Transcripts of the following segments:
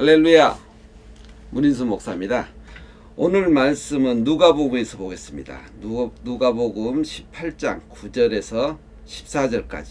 할렐루야. 문인수 목사입니다. 오늘 말씀은 누가복음에서 보겠습니다. 누가, 누가복음 18장 9절에서 14절까지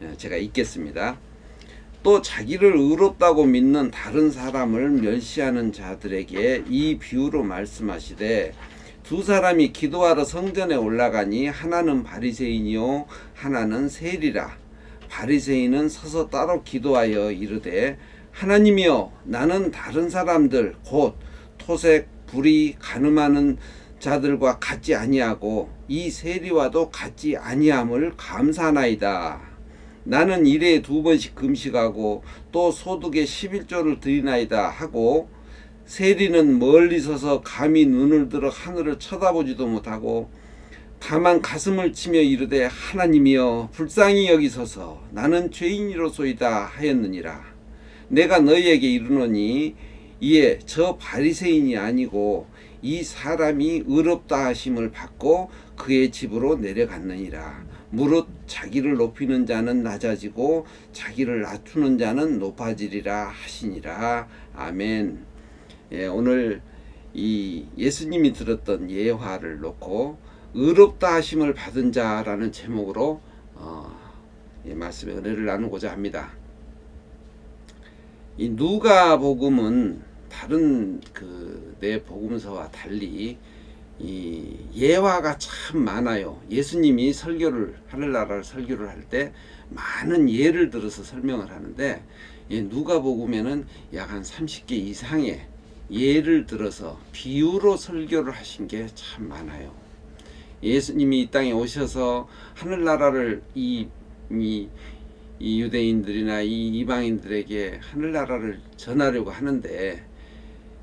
예, 제가 읽겠습니다. 또 자기를 의롭다고 믿는 다른 사람을 멸시하는 자들에게 이 비유로 말씀하시되 두 사람이 기도하러 성전에 올라가니 하나는 바리새인이요 하나는 세리라 바리새인은 서서 따로 기도하여 이르되 하나님이여 나는 다른 사람들 곧 토색 불이 가늠하는 자들과 같지 아니하고 이 세리와도 같지 아니함을 감사하나이다. 나는 일에 두 번씩 금식하고 또 소득에 11조를 드리나이다 하고 세리는 멀리 서서 감히 눈을 들어 하늘을 쳐다보지도 못하고 다만 가슴을 치며 이르되 하나님이여 불쌍히 여기소서 나는 죄인이로소이다 하였느니라 내가 너희에게 이르노니 이에 저 바리새인이 아니고 이 사람이 의롭다 하심을 받고 그의 집으로 내려갔느니라. 무릇 자기를 높이는 자는 낮아지고 자기를 낮추는 자는 높아지리라 하시니라. 아멘. 예, 오늘 이 예수님이 들었던 예화를 놓고 의롭다 하심을 받은 자라는 제목으로 어, 이 말씀의 은혜를 나누고자 합니다. 이 누가복음은 다른 그 내 복음서와 달리 이 예화가 참 많아요. 예수님이 설교를 하늘나라를 설교를 할 때 많은 예를 들어서 설명을 하는데 이 누가복음에는 약 한 30개 이상의 예를 들어서 비유로 설교를 하신 게 참 많아요. 예수님이 이 땅에 오셔서 하늘나라를 이, 이, 이 유대인들이나 이 이방인들에게 하늘나라를 전하려고 하는데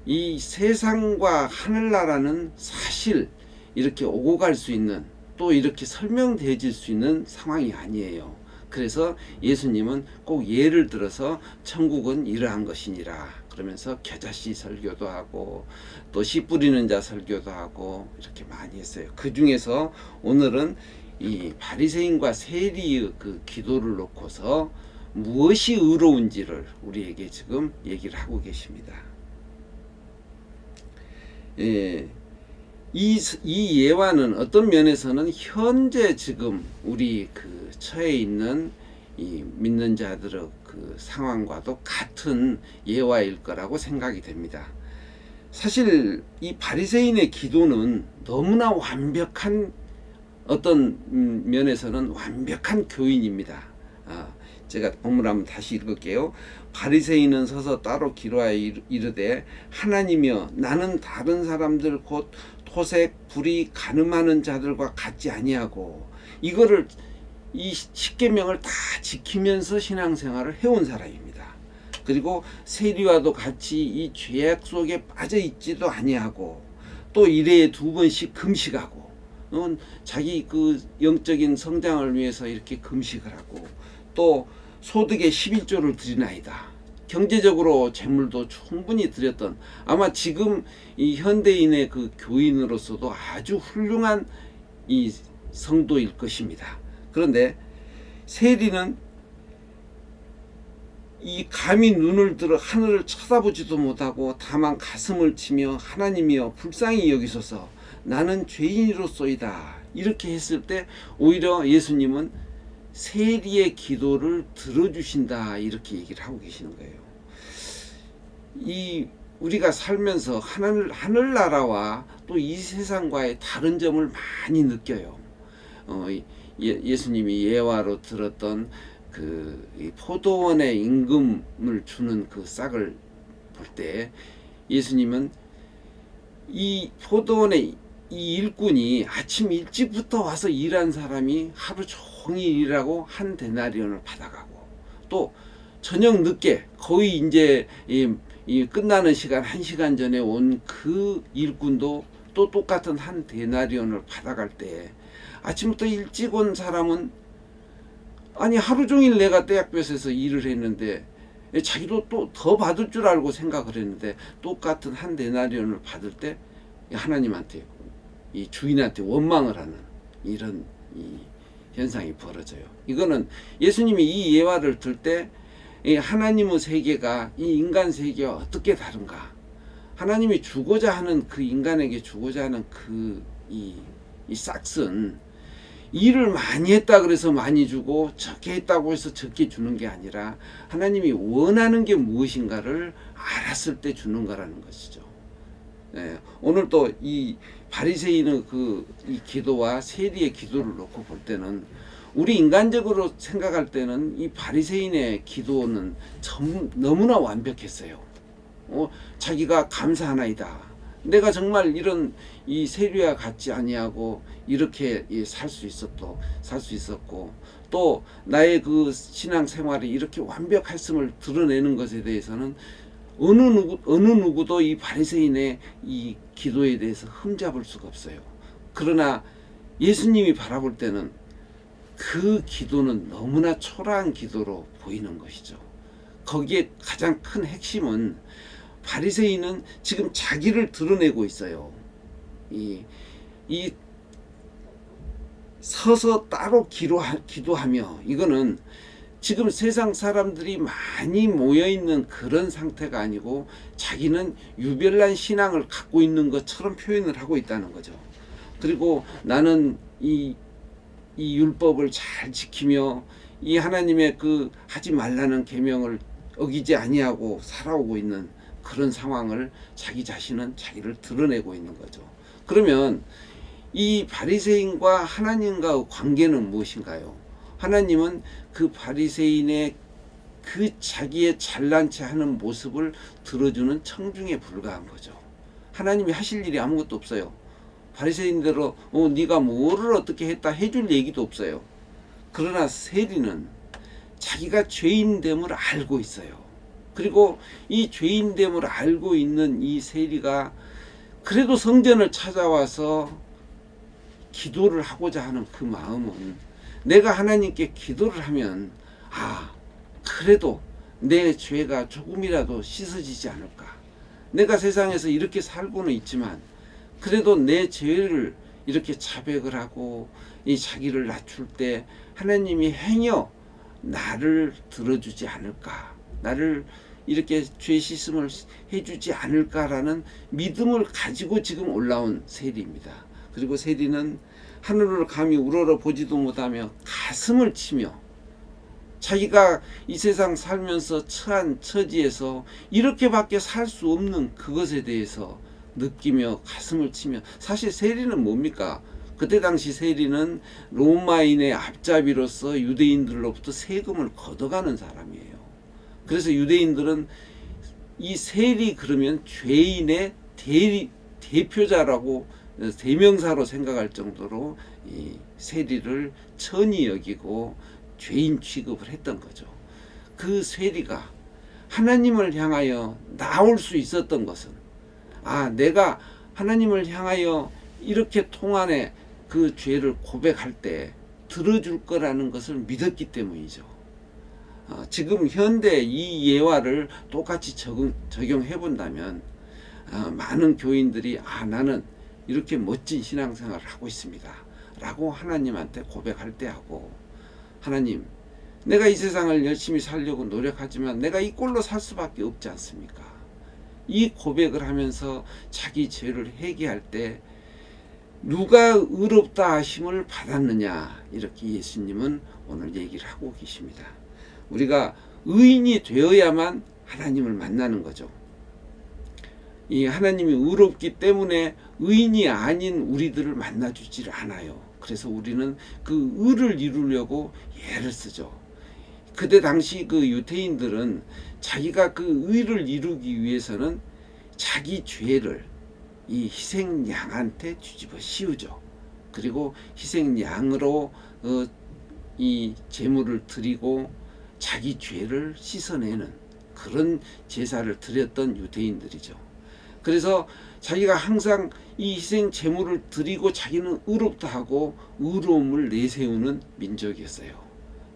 이 세상과 하늘나라는 사실 이렇게 오고 갈 수 있는 또 이렇게 설명되질 수 있는 상황이 아니에요. 그래서 예수님은 꼭 예를 들어서 천국은 이러한 것이니라 그러면서 겨자씨 설교도 하고 또 씨 뿌리는 자 설교도 하고 이렇게 많이 했어요. 그 중에서 오늘은 이 바리새인과 세리의 그 기도를 놓고서 무엇이 의로운지를 우리에게 지금 얘기를 하고 계십니다. 예, 이, 이 예화는 어떤 면에서는 현재 지금 우리 그 처해 있는 이 믿는 자들의 그 상황과도 같은 예화일 거라고 생각이 됩니다. 사실 이 바리새인의 기도는 너무나 완벽한 어떤 음, 면에서는 완벽한 교인입니다. 아, 제가 본문 한번 다시 읽을게요. 바리새인은 서서 따로 기도하여 이르- 이르되 하나님이여 나는 다른 사람들 곧 토색 불이 가늠하는 자들과 같지 아니하고 이거를 이 십계명을 다 지키면서 신앙생활을 해온 사람입니다. 그리고 세리와도 같이 이 죄악 속에 빠져 있지도 아니하고 또 일회에 두 번씩 금식하고 어, 자기 그 영적인 성장을 위해서 이렇게 금식을 하고 또 소득의 11조를 드리나이다. 경제적으로 재물도 충분히 드렸던 아마 지금 이 현대인의 그 교인으로서도 아주 훌륭한 이 성도일 것입니다. 그런데 세리는 이 감히 눈을 들어 하늘을 쳐다보지도 못하고 다만 가슴을 치며 하나님이여 불쌍히 여기소서 나는 죄인으로소이다 이렇게 했을 때 오히려 예수님은 세리의 기도를 들어주신다 이렇게 얘기를 하고 계시는 거예요. 이 우리가 살면서 하늘 하늘나라와 또 이 세상과의 다른 점을 많이 느껴요. 어, 이 예, 예수님이 예화로 들었던 그이 포도원의 임금을 주는 그 싹을 볼 때 예수님은 이 포도원의 이 일꾼이 아침 일찍부터 와서 일한 사람이 하루 종일 일하고 한 데나리온을 받아가고 또 저녁 늦게 거의 이제 이, 이 끝나는 시간 한 시간 전에 온 그 일꾼도 또 똑같은 한 데나리온을 받아갈 때 아침부터 일찍 온 사람은 아니 하루 종일 내가 떼약볕에서 일을 했는데 자기도 또 더 받을 줄 알고 생각을 했는데 똑같은 한 데나리온을 받을 때 하나님한테 이 주인한테 원망을 하는 이런 이 현상이 벌어져요. 이거는 예수님이 이 예화를 들때이 하나님의 세계가 이 인간 세계와 어떻게 다른가? 하나님이 주고자 하는 그 인간에게 주고자 하는 그 이 이 싹슨 일을 많이 했다 그래서 많이 주고 적게 했다고 해서 적게 주는 게 아니라 하나님이 원하는 게 무엇인가를 알았을 때 주는 거라는 것이죠. 예, 오늘 또 이 바리새인의 그 이 기도와 세리의 기도를 놓고 볼 때는 우리 인간적으로 생각할 때는 이 바리새인의 기도는 전, 너무나 완벽했어요. 어, 자기가 감사하나이다. 내가 정말 이런 이 세리와 같지 아니하고 이렇게 살수 있었도 살수 있었고 또 나의 그 신앙 생활이 이렇게 완벽했음을 드러내는 것에 대해서는 어느 누구 어느 누구도 이 바리새인의 이 기도에 대해서 흠잡을 수가 없어요. 그러나 예수님이 바라볼 때는 그 기도는 너무나 초라한 기도로 보이는 것이죠. 거기에 가장 큰 핵심은 바리새인은 지금 자기를 드러내고 있어요. 이, 이 서서 따로 기도하, 기도하며 이거는 지금 세상 사람들이 많이 모여 있는 그런 상태가 아니고 자기는 유별난 신앙을 갖고 있는 것처럼 표현을 하고 있다는 거죠. 그리고 나는 이, 이 율법을 잘 지키며 이 하나님의 그 하지 말라는 계명을 어기지 아니하고 살아오고 있는 그런 상황을 자기 자신은 자기를 드러내고 있는 거죠. 그러면 이 바리새인과 하나님과의 관계는 무엇인가요? 하나님은 그 바리새인의 그 자기의 잘난 체 하는 모습을 들어주는 청중에 불과한 거죠. 하나님이 하실 일이 아무것도 없어요. 바리새인대로 어 네가 뭐를 어떻게 했다 해줄 얘기도 없어요. 그러나 세리는 자기가 죄인됨을 알고 있어요. 그리고 이 죄인됨을 알고 있는 이 세리가 그래도 성전을 찾아와서 기도를 하고자 하는 그 마음은 내가 하나님께 기도를 하면 아 그래도 내 죄가 조금이라도 씻어지지 않을까 내가 세상에서 이렇게 살고는 있지만 그래도 내 죄를 이렇게 자백을 하고 이 자기를 낮출 때 하나님이 행여 나를 들어주지 않을까 나를 이렇게 죄 씻음을 해주지 않을까라는 믿음을 가지고 지금 올라온 세리입니다. 그리고 세리는 하늘을 감히 우러러 보지도 못하며 가슴을 치며 자기가 이 세상 살면서 처한 처지에서 이렇게밖에 살 수 없는 그것에 대해서 느끼며 가슴을 치며 사실 세리는 뭡니까? 그때 당시 세리는 로마인의 앞잡이로서 유대인들로부터 세금을 걷어가는 사람이에요. 그래서 유대인들은 이 세리 그러면 죄인의 대리, 대표자라고 대명사로 생각할 정도로 이 세리를 천히 여기고 죄인 취급을 했던 거죠. 그 세리가 하나님을 향하여 나올 수 있었던 것은 아 내가 하나님을 향하여 이렇게 통안에 그 죄를 고백할 때 들어줄 거라는 것을 믿었기 때문이죠. 어, 지금 현대 이 예화를 똑같이 적용, 적용해 본다면 어, 많은 교인들이 아 나는 이렇게 멋진 신앙생활을 하고 있습니다. 라고 하나님한테 고백할 때 하고 하나님 내가 이 세상을 열심히 살려고 노력하지만 내가 이 꼴로 살 수밖에 없지 않습니까? 이 고백을 하면서 자기 죄를 회개할 때 누가 의롭다 하심을 받았느냐 이렇게 예수님은 오늘 얘기를 하고 계십니다. 우리가 의인이 되어야만 하나님을 만나는 거죠. 이 하나님이 의롭기 때문에 의인이 아닌 우리들을 만나주질 않아요. 그래서 우리는 그 의를 이루려고 예를 쓰죠. 그때 당시 그 유태인들은 자기가 그 의를 이루기 위해서는 자기 죄를 이 희생양한테 뒤집어 씌우죠. 그리고 희생양으로 어, 이 제물을 드리고 자기 죄를 씻어내는 그런 제사를 드렸던 유대인들이죠. 그래서 자기가 항상 이 희생 제물을 드리고 자기는 의롭다 하고 의로움을 내세우는 민족이었어요.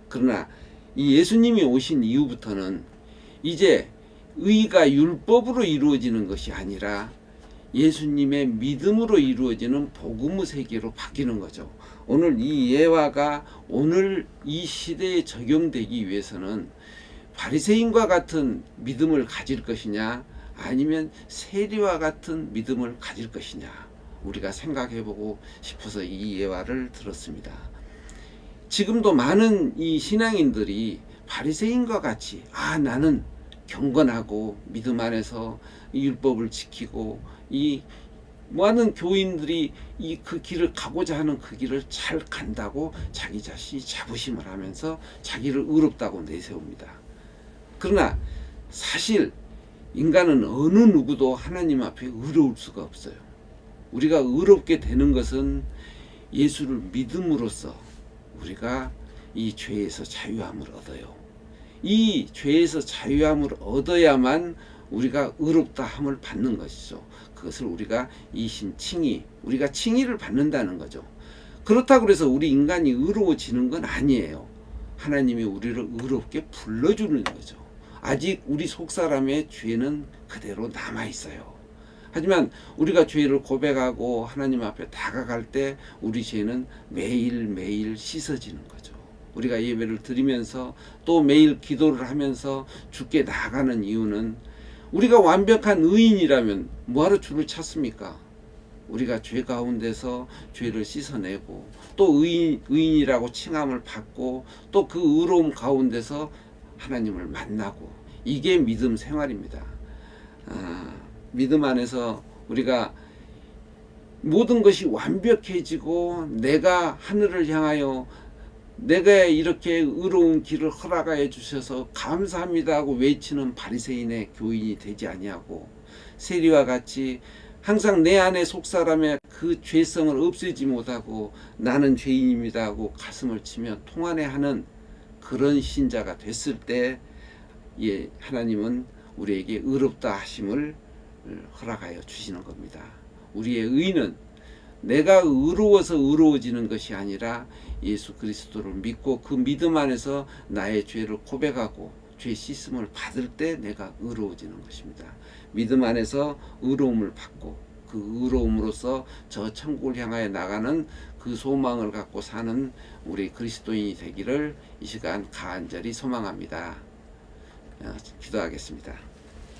그러나 이 예수님이 오신 이후부터는 이제 의가 율법으로 이루어지는 것이 아니라 예수님의 믿음으로 이루어지는 복음의 세계로 바뀌는 거죠. 오늘 이 예화가 오늘 이 시대에 적용되기 위해서는 바리새인과 같은 믿음을 가질 것이냐 아니면 세리와 같은 믿음을 가질 것이냐 우리가 생각해 보고 싶어서 이 예화를 들었습니다. 지금도 많은 이 신앙인들이 바리새인과 같이 아 나는 경건하고 믿음 안에서 이 율법을 지키고 이 많은 교인들이 이 그 길을 가고자 하는 그 길을 잘 간다고 자기 자신이 자부심을 하면서 자기를 의롭다고 내세웁니다. 그러나 사실 인간은 어느 누구도 하나님 앞에 의로울 수가 없어요. 우리가 의롭게 되는 것은 예수를 믿음으로써 우리가 이 죄에서 자유함을 얻어요. 이 죄에서 자유함을 얻어야만 우리가 의롭다 함을 받는 것이죠. 그것을 우리가 이신 칭의, 우리가 칭의를 받는다는 거죠. 그렇다고 해서 우리 인간이 의로워지는 건 아니에요. 하나님이 우리를 의롭게 불러주는 거죠. 아직 우리 속사람의 죄는 그대로 남아 있어요. 하지만 우리가 죄를 고백하고 하나님 앞에 다가갈 때 우리 죄는 매일매일 씻어지는 거죠. 우리가 예배를 드리면서 또 매일 기도를 하면서 주께 나가는 이유는 우리가 완벽한 의인이라면 뭐하러 주를 찾습니까? 우리가 죄 가운데서 죄를 씻어내고 또 의인, 의인이라고 칭함을 받고 또 그 의로움 가운데서 하나님을 만나고 이게 믿음 생활입니다. 아, 믿음 안에서 우리가 모든 것이 완벽해지고 내가 하늘을 향하여 내가 이렇게 의로운 길을 허락하여 주셔서 감사합니다 하고 외치는 바리새인의 교인이 되지 아니하고 세리와 같이 항상 내 안에 속사람의 그 죄성을 없애지 못하고 나는 죄인입니다 하고 가슴을 치며 통안해하는 그런 신자가 됐을 때 예, 하나님은 우리에게 의롭다 하심을 허락하여 주시는 겁니다. 우리의 의는 내가 의로워서 의로워지는 것이 아니라 예수 그리스도를 믿고 그 믿음 안에서 나의 죄를 고백하고 죄 씻음을 받을 때 내가 의로워지는 것입니다. 믿음 안에서 의로움을 받고 그 의로움으로써 저 천국을 향하여 나가는 그 소망을 갖고 사는 우리 그리스도인이 되기를 이 시간 간절히 소망합니다. 어, 기도하겠습니다.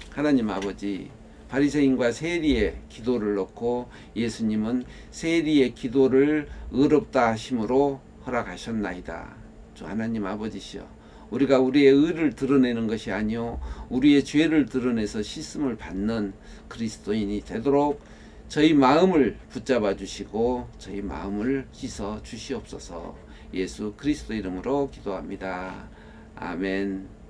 하나님 아버지 바리새인과 세리의 기도를 넣고 예수님은 세리의 기도를 의롭다 하심으로 허락하셨나이다. 주 하나님 아버지시여 우리가 우리의 의를 드러내는 것이 아니요 우리의 죄를 드러내서 씻음을 받는 그리스도인이 되도록 저희 마음을 붙잡아 주시고 저희 마음을 씻어 주시옵소서 예수 그리스도 이름으로 기도합니다. 아멘.